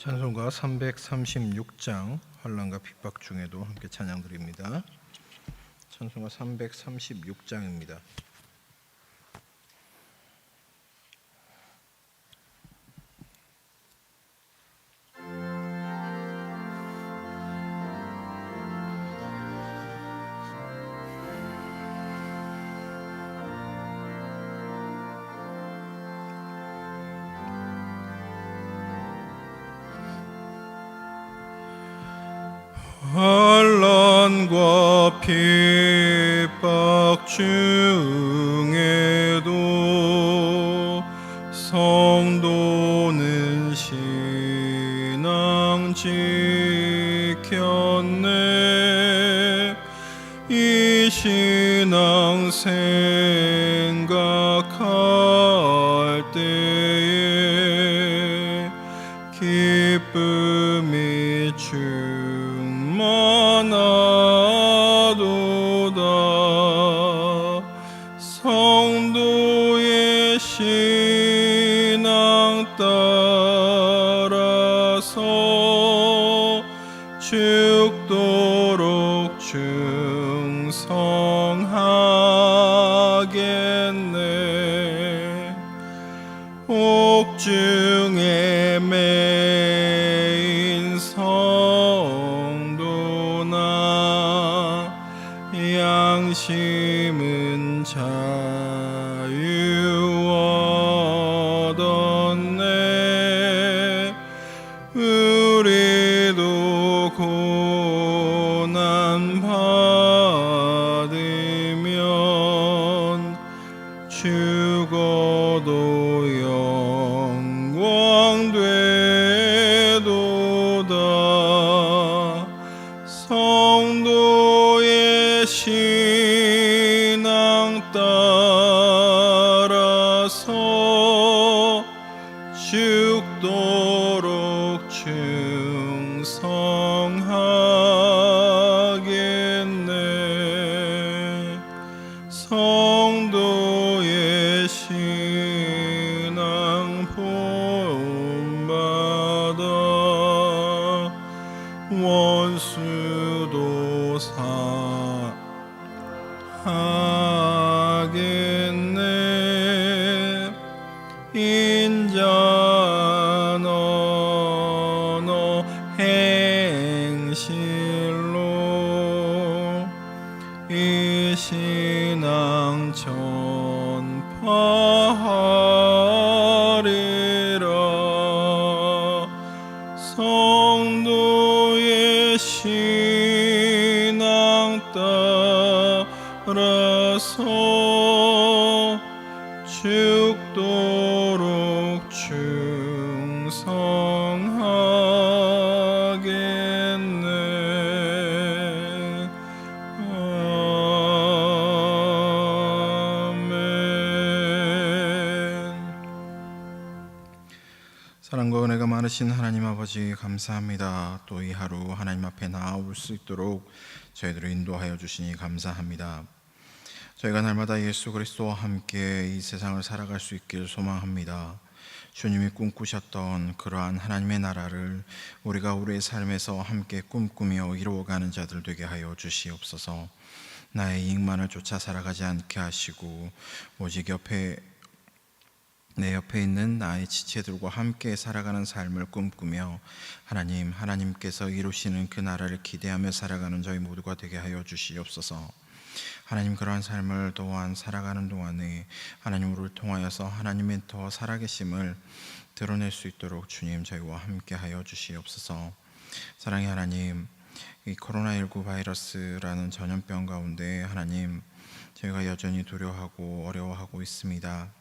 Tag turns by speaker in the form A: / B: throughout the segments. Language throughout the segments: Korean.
A: 찬송가 336장 환란과 핍박 중에도 함께 찬양 드립니다. 찬송가 336장입니다. 중에도 성도는 신앙 지켰네. 이 신앙 생 충성하겠네 옥중 성도의 신 행 많으신 하나님 아버지 감사합니다. 또 이 하루 하나님 앞에 나아올 수 있도록 저희들을 인도하여 주시니 감사합니다. 저희가 날마다 예수 그리스도와 함께 이 세상을 살아갈 수 있길 소망합니다. 주님이 꿈꾸셨던 그러한 하나님의 나라를 우리가 우리의 삶에서 함께 꿈꾸며 이루어가는 자들 되게 하여 주시옵소서. 나의 이익만을 쫓아 살아가지 않게 하시고 오직 옆에 내 옆에 있는 나의 지체들과 함께 살아가는 삶을 꿈꾸며 하나님, 하나님께서 이루시는 그 나라를 기대하며 살아가는 저희 모두가 되게 하여 주시옵소서. 하나님 그러한 삶을 또한 살아가는 동안에 하나님 우리를 통하여서 하나님의 더 살아계심을 드러낼 수 있도록 주님 저희와 함께 하여 주시옵소서. 사랑의 하나님, 이 코로나19 바이러스라는 전염병 가운데 하나님 저희가 여전히 두려워하고 어려워하고 있습니다.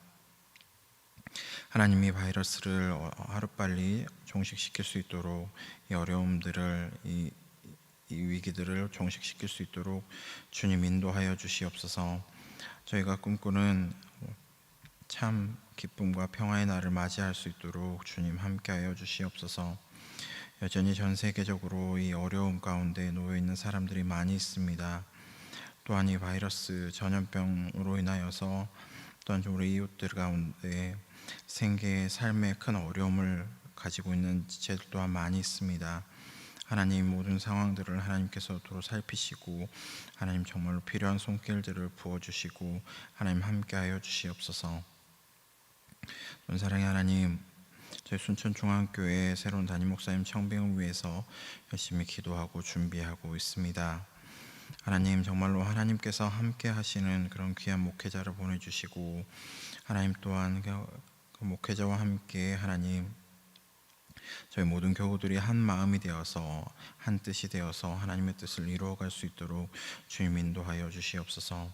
A: 하나님이 바이러스를 어, 하루빨리 종식시킬 수 있도록 이 어려움들을 이, 이 위기들을 종식시킬 수 있도록 주님 인도하여 주시옵소서. 저희가 꿈꾸는 참 기쁨과 평화의 날을 맞이할 수 있도록 주님 함께하여 주시옵소서. 여전히 전 세계적으로 이 어려움 가운데 놓여 있는 사람들이 많이 있습니다. 또한 이 바이러스 전염병으로 인하여서 우리 이웃들 가운데 생계의 삶에 큰 어려움을 가지고 있는 지체들 또한 많이 있습니다. 하나님 모든 상황들을 하나님께서 도로 살피시고 하나님 정말로 필요한 손길들을 부어주시고 하나님 함께하여 주시옵소서. 사랑의 하나님 저희 순천 중앙교회 새로운 담임 목사님 청빙을 위해서 열심히 기도하고 준비하고 있습니다. 하나님 정말로 하나님께서 함께 하시는 그런 귀한 목회자를 보내주시고 하나님 또한 그 목회자와 함께 하나님 저희 모든 교우들이 한 마음이 되어서 한 뜻이 되어서 하나님의 뜻을 이루어갈 수 있도록 주님 인도하여 주시옵소서.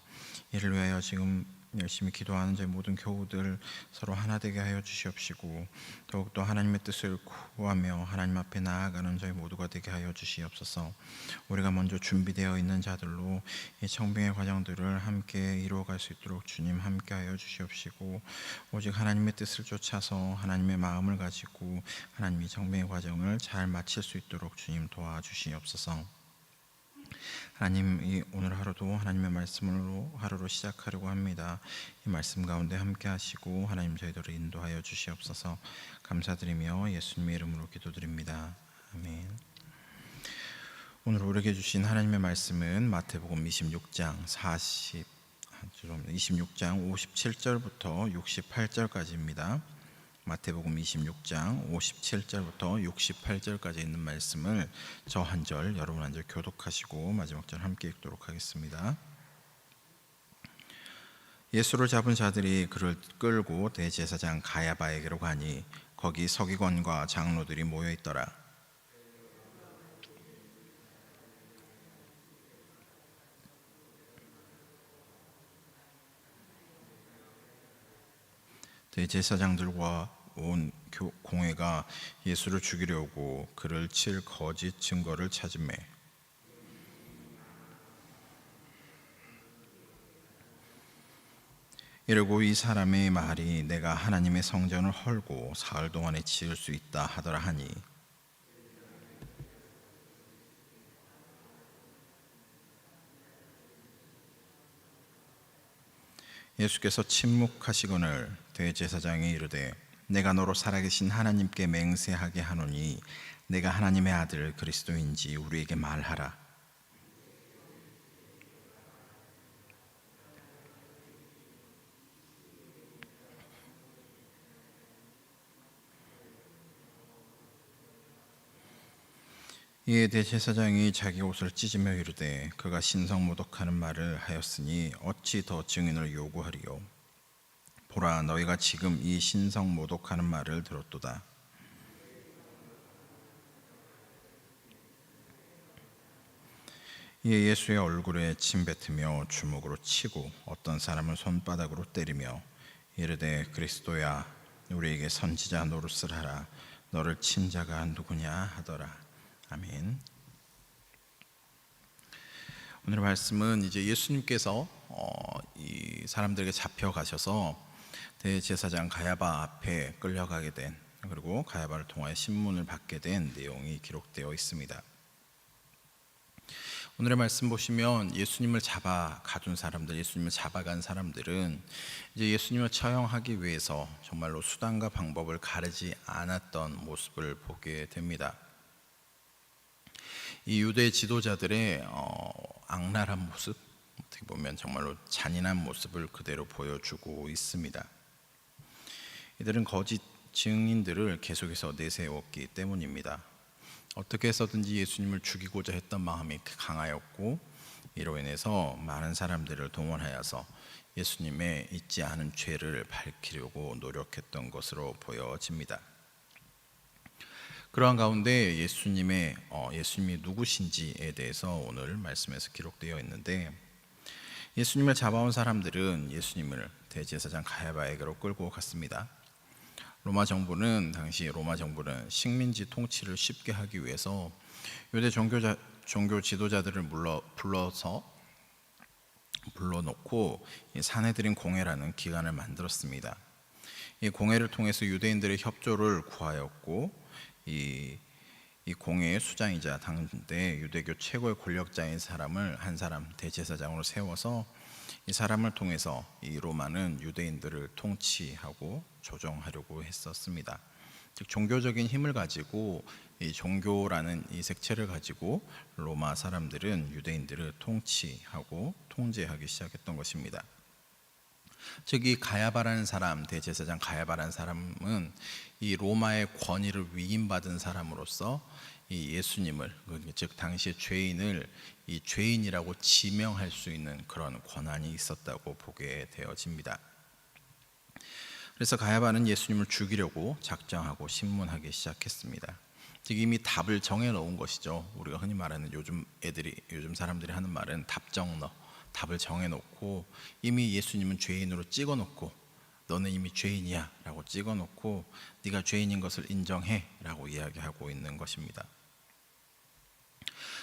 A: 이를 위하여 지금 열심히 기도하는 저희 모든 교우들 서로 하나 되게 하여 주시옵시고 더욱더 하나님의 뜻을 구하며 하나님 앞에 나아가는 저희 모두가 되게 하여 주시옵소서. 우리가 먼저 준비되어 있는 자들로 이 청빙의 과정들을 함께 이루어갈 수 있도록 주님 함께 하여 주시옵시고 오직 하나님의 뜻을 쫓아서 하나님의 마음을 가지고 하나님이 청빙의 과정을 잘 마칠 수 있도록 주님 도와주시옵소서. 하나님 이 오늘 하루도 하나님의 말씀으로 하루로 시작하려고 합니다. 이 말씀 가운데 함께 하시고 하나님 저희들을 인도하여 주시옵소서. 감사드리며 예수님의 이름으로 기도드립니다. 아멘. 오늘 우리에게 주신 하나님의 말씀은 마태복음 26장 40 26장 57절부터 68절까지입니다. 마태복음 26장 57절부터 68절까지 있는 말씀을 저 한 절 여러분 한 절 교독하시고 마지막 절 함께 읽도록 하겠습니다. 예수를 잡은 자들이 그를 끌고 대제사장 가야바에게로 가니 거기 서기관과 장로들이 모여 있더라. 대제사장들과 온 공회가 예수를 죽이려고 그를 칠 거짓 증거를 찾음에 이러고 이 사람의 말이 내가 하나님의 성전을 헐고 사흘 동안에 지을 수 있다 하더라 하니 예수께서 침묵하시거늘 대제사장이 이르되 내가 너로 살아계신 하나님께 맹세하게 하노니 내가 하나님의 아들 그리스도인지 우리에게 말하라. 이에 대제사장이 자기 옷을 찢으며 이르되 그가 신성 모독하는 말을 하였으니 어찌 더 증인을 요구하리요 보라 너희가 지금 이 신성 모독하는 말을 들었도다. 이에 예수의 얼굴에 침 뱉으며 주먹으로 치고 어떤 사람을 손바닥으로 때리며 이르되 그리스도야 우리에게 선지자 노릇을 하라. 너를 친 자가 누구냐 하더라. 아멘. 오늘 말씀은 이제 예수님께서 어, 이 사람들에게 잡혀 가셔서 대제사장 가야바 앞에 끌려가게 된 그리고 가야바를 통하여 신문을 받게 된 내용이 기록되어 있습니다. 오늘의 말씀 보시면 예수님을 잡아 가둔 사람들, 예수님을 잡아간 사람들은 이제 예수님을 처형하기 위해서 정말로 수단과 방법을 가르지 않았던 모습을 보게 됩니다. 이 유대 지도자들의 어, 악랄한 모습, 어떻게 보면 정말로 잔인한 모습을 그대로 보여주고 있습니다. 이들은 거짓 증인들을 계속해서 내세웠기 때문입니다. 어떻게 해서든지 예수님을 죽이고자 했던 마음이 강하였고 이로 인해서 많은 사람들을 동원하여서 예수님의 있지 않은 죄를 밝히려고 노력했던 것으로 보여집니다. 그러한 가운데 예수님의 어, 예수님이 누구신지에 대해서 오늘 말씀에서 기록되어 있는데 예수님을 잡아온 사람들은 예수님을 대제사장 가야바에게로 끌고 갔습니다. 로마 정부는 당시 로마 정부는 식민지 통치를 쉽게 하기 위해서 유대 종교자 종교 지도자들을 불러 불러서 불러놓고 사내들인 공회라는 기관을 만들었습니다. 이 공회를 통해서 유대인들의 협조를 구하였고 이, 이 공회의 수장이자 당대 유대교 최고의 권력자인 사람을 한 사람 대제사장으로 세워서 이 사람을 통해서 이 로마는 유대인들을 통치하고 조정하려고 했었습니다. 즉 종교적인 힘을 가지고 이 종교라는 이 색채를 가지고 로마 사람들은 유대인들을 통치하고 통제하기 시작했던 것입니다. 즉 이 가야바라는 사람 대제사장 가야바라는 사람은 이 로마의 권위를 위임받은 사람으로서 이 예수님을 즉 당시의 죄인을 이 죄인이라고 지명할 수 있는 그런 권한이 있었다고 보게 되어집니다. 그래서 가야바는 예수님을 죽이려고 작정하고 신문하기 시작했습니다. 즉 이미 답을 정해 놓은 것이죠. 우리가 흔히 말하는 요즘 애들이 요즘 사람들이 하는 말은 답정너 답을 정해 놓고 이미 예수님은 죄인으로 찍어 놓고 너는 이미 죄인이야라고 찍어 놓고 네가 죄인인 것을 인정해라고 이야기하고 있는 것입니다.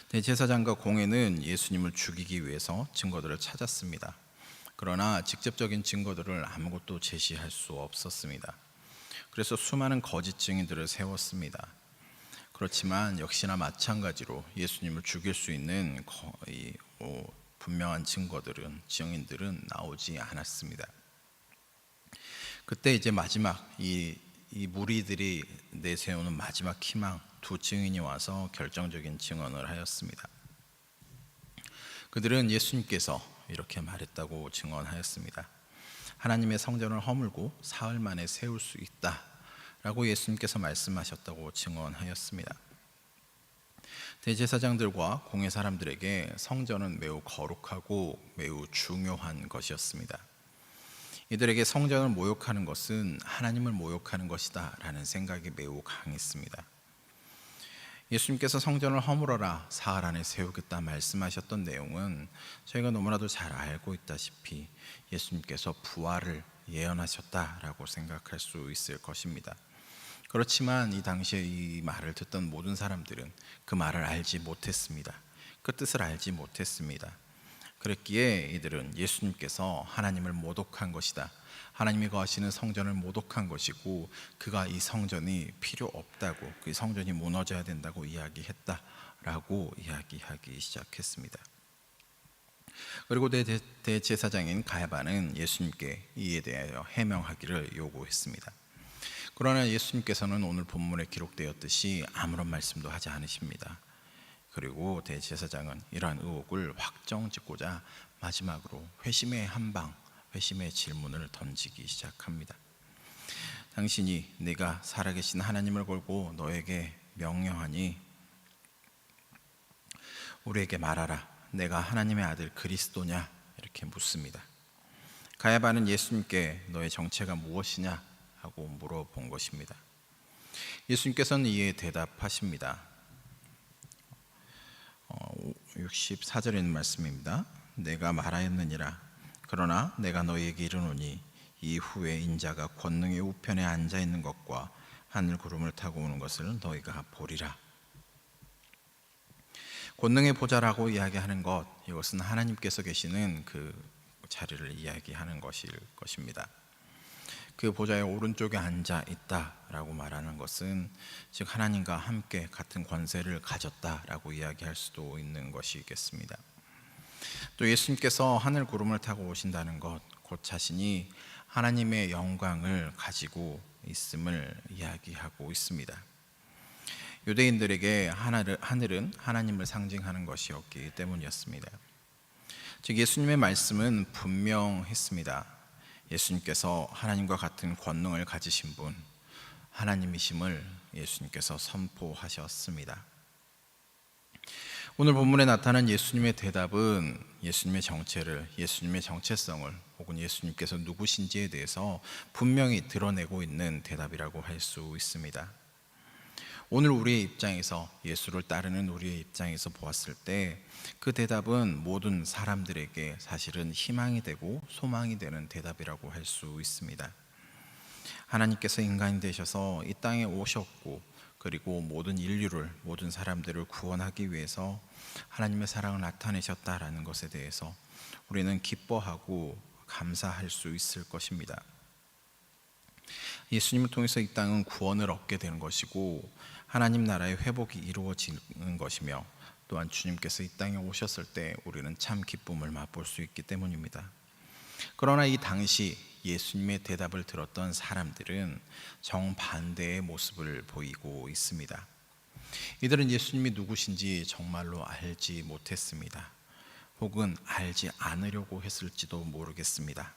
A: 대제사장과 공회는 예수님을 죽이기 위해서 증거들을 찾았습니다. 그러나 직접적인 증거들을 아무것도 제시할 수 없었습니다. 그래서 수많은 거짓 증인들을 세웠습니다. 그렇지만 역시나 마찬가지로 예수님을 죽일 수 있는 분명한 증거들은 증인들은 나오지 않았습니다. 그때 이제 마지막 이, 이 무리들이 내세우는 마지막 희망 두 증인이 와서 결정적인 증언을 하였습니다. 그들은 예수님께서 이렇게 말했다고 증언하였습니다. 하나님의 성전을 허물고 사흘 만에 세울 수 있다 라고 예수님께서 말씀하셨다고 증언하였습니다. 대제사장들과 공회 사람들에게 성전은 매우 거룩하고 매우 중요한 것이었습니다. 이들에게 성전을 모욕하는 것은 하나님을 모욕하는 것이다 라는 생각이 매우 강했습니다. 예수님께서 성전을 허물어라 사흘 안에 세우겠다 말씀하셨던 내용은 저희가 너무나도 잘 알고 있다시피 예수님께서 부활을 예언하셨다라고 생각할 수 있을 것입니다. 그렇지만 이 당시에 이 말을 듣던 모든 사람들은 그 말을 알지 못했습니다. 그 뜻을 알지 못했습니다. 그랬기에 이들은 예수님께서 하나님을 모독한 것이다. 하나님이 거하시는 성전을 모독한 것이고 그가 이 성전이 필요 없다고 그 성전이 무너져야 된다고 이야기했다라고 이야기하기 시작했습니다. 그리고 대제사장인 가야바는 예수님께 이에 대하여 해명하기를 요구했습니다. 그러나 예수님께서는 오늘 본문에 기록되었듯이 아무런 말씀도 하지 않으십니다. 그리고 대제사장은 이러한 의혹을 확정짓고자 마지막으로 회심의 한방 회심의 질문을 던지기 시작합니다. 당신이 내가 살아계신 하나님을 걸고 너에게 명령하니 우리에게 말하라. 내가 하나님의 아들 그리스도냐? 이렇게 묻습니다. 가야바는 예수님께 너의 정체가 무엇이냐? 하고 물어본 것입니다. 예수님께서는 이에 대답하십니다. 64절에 어, 있는 말씀입니다. 내가 말하였느니라 그러나 내가 너희에게 이르노니 이후에 인자가 권능의 우편에 앉아 있는 것과 하늘 구름을 타고 오는 것을 너희가 보리라. 권능의 보좌라고 이야기하는 것 이것은 하나님께서 계시는 그 자리를 이야기하는 것일 것입니다. 그 보좌의 오른쪽에 앉아 있다라고 말하는 것은 즉 하나님과 함께 같은 권세를 가졌다라고 이야기할 수도 있는 것이겠습니다. 또 예수님께서 하늘 구름을 타고 오신다는 것, 곧 자신이 하나님의 영광을 가지고 있음을 이야기하고 있습니다. 유대인들에게 하늘은 하나님을 상징하는 것이었기 때문이었습니다. 즉 예수님의 말씀은 분명했습니다. 예수님께서 하나님과 같은 권능을 가지신 분, 하나님이심을 예수님께서 선포하셨습니다. 오늘 본문에 나타난 예수님의 대답은 예수님의 정체를, 예수님의 정체성을 혹은 예수님께서 누구신지에 대해서 분명히 드러내고 있는 대답이라고 할 수 있습니다. 오늘 우리의 입장에서 예수를 따르는 우리의 입장에서 보았을 때 그 대답은 모든 사람들에게 사실은 희망이 되고 소망이 되는 대답이라고 할 수 있습니다. 하나님께서 인간이 되셔서 이 땅에 오셨고 그리고 모든 인류를 모든 사람들을 구원하기 위해서 하나님의 사랑을 나타내셨다라는 것에 대해서 우리는 기뻐하고 감사할 수 있을 것입니다. 예수님을 통해서 이 땅은 구원을 얻게 되는 것이고 하나님 나라의 회복이 이루어지는 것이며 또한 주님께서 이 땅에 오셨을 때 우리는 참 기쁨을 맛볼 수 있기 때문입니다. 그러나 이 당시 예수님의 대답을 들었던 사람들은 정반대의 모습을 보이고 있습니다. 이들은 예수님이 누구신지 정말로 알지 못했습니다. 혹은 알지 않으려고 했을지도 모르겠습니다.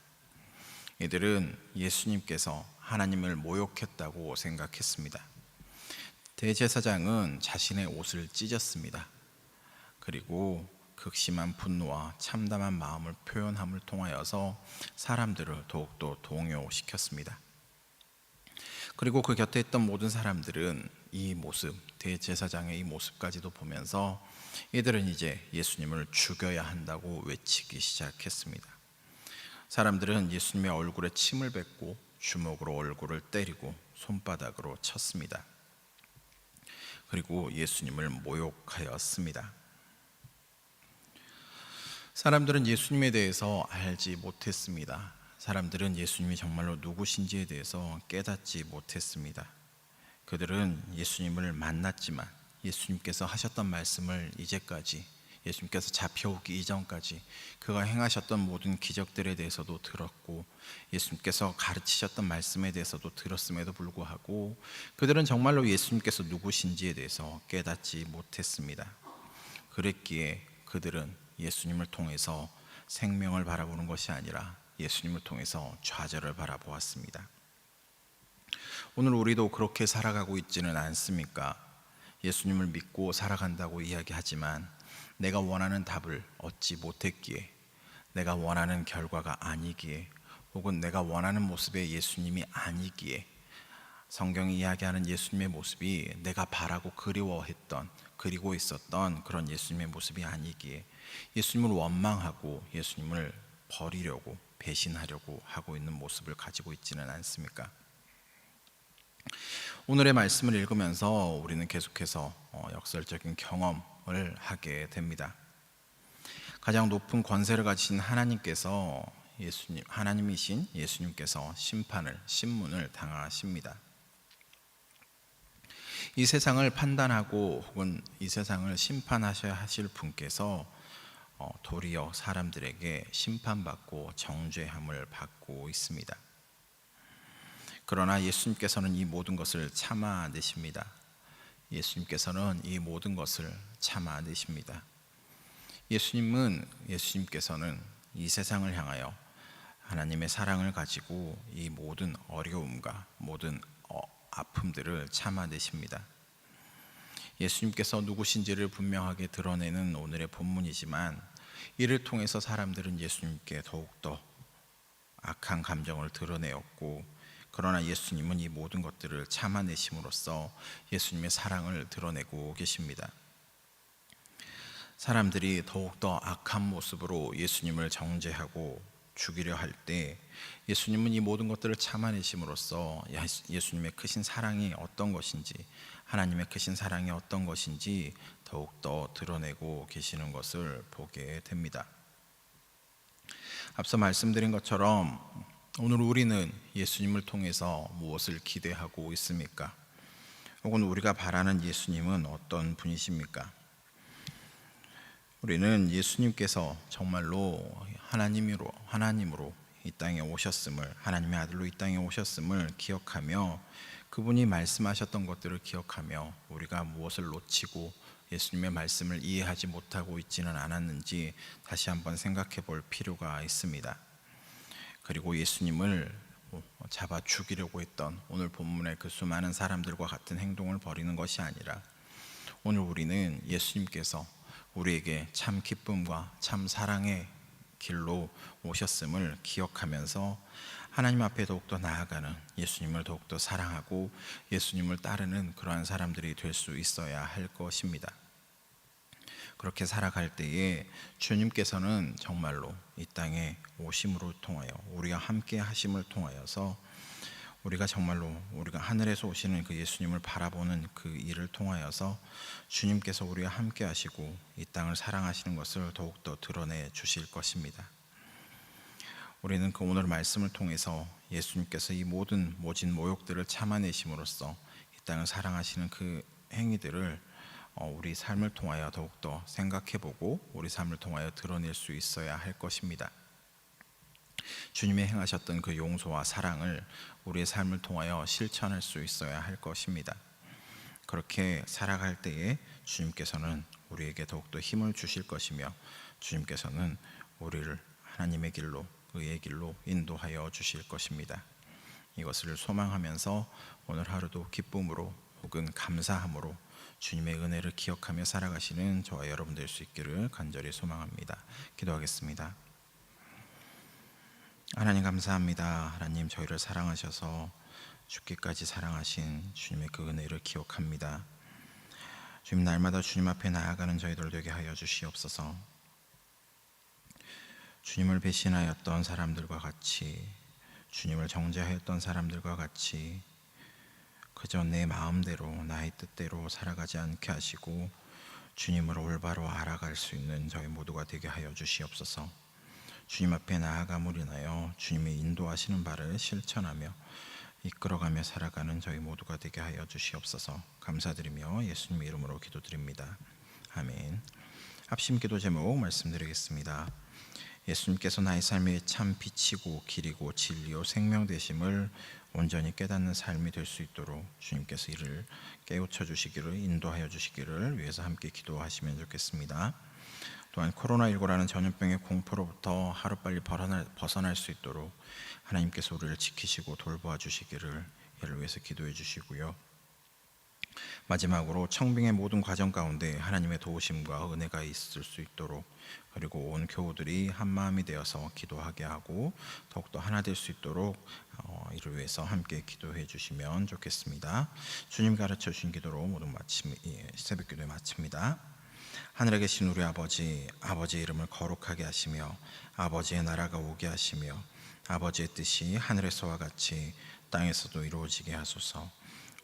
A: 이들은 예수님께서 하나님을 모욕했다고 생각했습니다. 대제사장은 자신의 옷을 찢었습니다. 그리고 극심한 분노와 참담한 마음을 표현함을 통하여서 사람들을 더욱더 동요시켰습니다. 그리고 그 곁에 있던 모든 사람들은 이 모습, 대제사장의 이 모습까지도 보면서 이들은 이제 예수님을 죽여야 한다고 외치기 시작했습니다. 사람들은 예수님의 얼굴에 침을 뱉고 주먹으로 얼굴을 때리고 손바닥으로 쳤습니다. 그리고 예수님을 모욕하였습니다. 사람들은 예수님에 대해서 알지 못했습니다. 사람들은 예수님이 정말로 누구신지에 대해서 깨닫지 못했습니다. 그들은 예수님을 만났지만 예수님께서 하셨던 말씀을 이제까지 예수님께서 잡혀오기 이전까지 그가 행하셨던 모든 기적들에 대해서도 들었고 예수님께서 가르치셨던 말씀에 대해서도 들었음에도 불구하고 그들은 정말로 예수님께서 누구신지에 대해서 깨닫지 못했습니다. 그랬기에 그들은 예수님을 통해서 생명을 바라보는 것이 아니라 예수님을 통해서 좌절을 바라보았습니다. 오늘 우리도 그렇게 살아가고 있지는 않습니까? 예수님을 믿고 살아간다고 이야기하지만 내가 원하는 답을 얻지 못했기에 내가 원하는 결과가 아니기에 혹은 내가 원하는 모습의 예수님이 아니기에 성경이 이야기하는 예수님의 모습이 내가 바라고 그리워했던 그리고 있었던 그런 예수님의 모습이 아니기에 예수님을 원망하고 예수님을 버리려고 배신하려고 하고 있는 모습을 가지고 있지는 않습니까? 오늘의 말씀을 읽으면서 우리는 계속해서 어, 역설적인 경험을 하게 됩니다. 가장 높은 권세를 가지신 하나님께서 예수님 하나님이신 예수님께서 심판을 신문을 당하십니다. 이 세상을 판단하고 혹은 이 세상을 심판하셔야 하실 분께서 어, 도리어 사람들에게 심판받고 정죄함을 받고 있습니다. 그러나 예수님께서는 이 모든 것을 참아내십니다. 예수님께서는 이 모든 것을 참아내십니다. 예수님은 예수님께서는 이 세상을 향하여 하나님의 사랑을 가지고 이 모든 어려움과 모든 어, 아픔들을 참아내십니다. 예수님께서 누구신지를 분명하게 드러내는 오늘의 본문이지만 이를 통해서 사람들은 예수님께 더욱더 악한 감정을 드러내었고 그러나 예수님은 이 모든 것들을 참아내심으로써 예수님의 사랑을 드러내고 계십니다. 사람들이 더욱더 악한 모습으로 예수님을 정죄하고 죽이려 할 때 예수님은 이 모든 것들을 참아내심으로써 예수님의 크신 사랑이 어떤 것인지 하나님의 크신 사랑이 어떤 것인지 더욱더 드러내고 계시는 것을 보게 됩니다. 앞서 말씀드린 것처럼 오늘 우리는 예수님을 통해서 무엇을 기대하고 있습니까? 혹은 우리가 바라는 예수님은 어떤 분이십니까? 우리는 예수님께서 정말로 하나님으로 하나님으로 이 땅에 오셨음을 하나님의 아들로 이 땅에 오셨음을 기억하며 그분이 말씀하셨던 것들을 기억하며 우리가 무엇을 놓치고 예수님의 말씀을 이해하지 못하고 있지는 않았는지 다시 한번 생각해 볼 필요가 있습니다. 그리고 예수님을 잡아 죽이려고 했던 오늘 본문의 그 수많은 사람들과 같은 행동을 벌이는 것이 아니라 오늘 우리는 예수님께서 우리에게 참 기쁨과 참 사랑의 길로 오셨음을 기억하면서 하나님 앞에 더욱더 나아가는 예수님을 더욱더 사랑하고 예수님을 따르는 그러한 사람들이 될 수 있어야 할 것입니다. 그렇게 살아갈 때에 주님께서는 정말로 이 땅에 오심으로 통하여 우리가 함께 하심을 통하여서 우리가 정말로 우리가 하늘에서 오시는 그 예수님을 바라보는 그 일을 통하여서 주님께서 우리와 함께 하시고 이 땅을 사랑하시는 것을 더욱더 드러내 주실 것입니다. 우리는 그 오늘 말씀을 통해서 예수님께서 이 모든 모진 모욕들을 참아내심으로써 이 땅을 사랑하시는 그 행위들을 어, 우리 삶을 통하여 더욱더 생각해보고 우리 삶을 통하여 드러낼 수 있어야 할 것입니다. 주님이 행하셨던 그 용서와 사랑을 우리의 삶을 통하여 실천할 수 있어야 할 것입니다. 그렇게 살아갈 때에 주님께서는 우리에게 더욱더 힘을 주실 것이며 주님께서는 우리를 하나님의 길로 의의 길로 인도하여 주실 것입니다. 이것을 소망하면서 오늘 하루도 기쁨으로 혹은 감사함으로 주님의 은혜를 기억하며 살아가시는 저와 여러분 될 수 있기를 간절히 소망합니다. 기도하겠습니다. 하나님 감사합니다. 하나님 저희를 사랑하셔서 죽기까지 사랑하신 주님의 그 은혜를 기억합니다. 주님 날마다 주님 앞에 나아가는 저희들 되게 하여 주시옵소서. 주님을 배신하였던 사람들과 같이 주님을 정죄하였던 사람들과 같이 그저 내 마음대로 나의 뜻대로 살아가지 않게 하시고 주님을 올바로 알아갈 수 있는 저희 모두가 되게 하여 주시옵소서. 주님 앞에 나아감을 인하여 주님의 인도하시는 바를 실천하며 이끌어가며 살아가는 저희 모두가 되게 하여 주시옵소서. 감사드리며 예수님 이름으로 기도드립니다. 아멘. 합심 기도 제목 말씀드리겠습니다. 예수님께서 나의 삶의 참 빛이고 길이고 진리요 생명 되심을 온전히 깨닫는 삶이 될 수 있도록 주님께서 이를 깨우쳐 주시기를 인도하여 주시기를 위해서 함께 기도하시면 좋겠습니다. 또한 코로나19라는 전염병의 공포로부터 하루빨리 벗어날, 수 있도록 하나님께서 우리를 지키시고 돌보아 주시기를 이를 위해서 기도해 주시고요. 마지막으로 청빙의 모든 과정 가운데 하나님의 도우심과 은혜가 있을 수 있도록 그리고 온 교우들이 한 마음이 되어서 기도하게 하고 더욱더 하나 될 수 있도록 어, 이를 위해서 함께 기도해 주시면 좋겠습니다. 주님 가르쳐 주신 기도로 모든 마침 예, 새벽 기도에 마칩니다. 하늘에 계신 우리 아버지 아버지의 이름을 거룩하게 하시며 아버지의 나라가 오게 하시며 아버지의 뜻이 하늘에서와 같이 땅에서도 이루어지게 하소서.